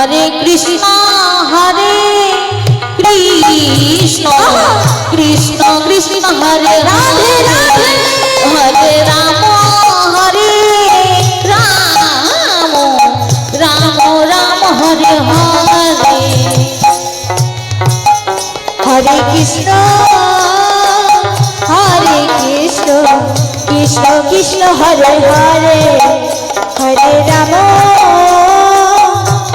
Hare Krishna Hare Krishna Krishna Krishna, Hare Radhe Radhe, Hare Ram Hare Ram Ram Ram, Hare Hare. Hare Krishna Hare Krishna Krishna Krishna, Hare Hare Hare Ram.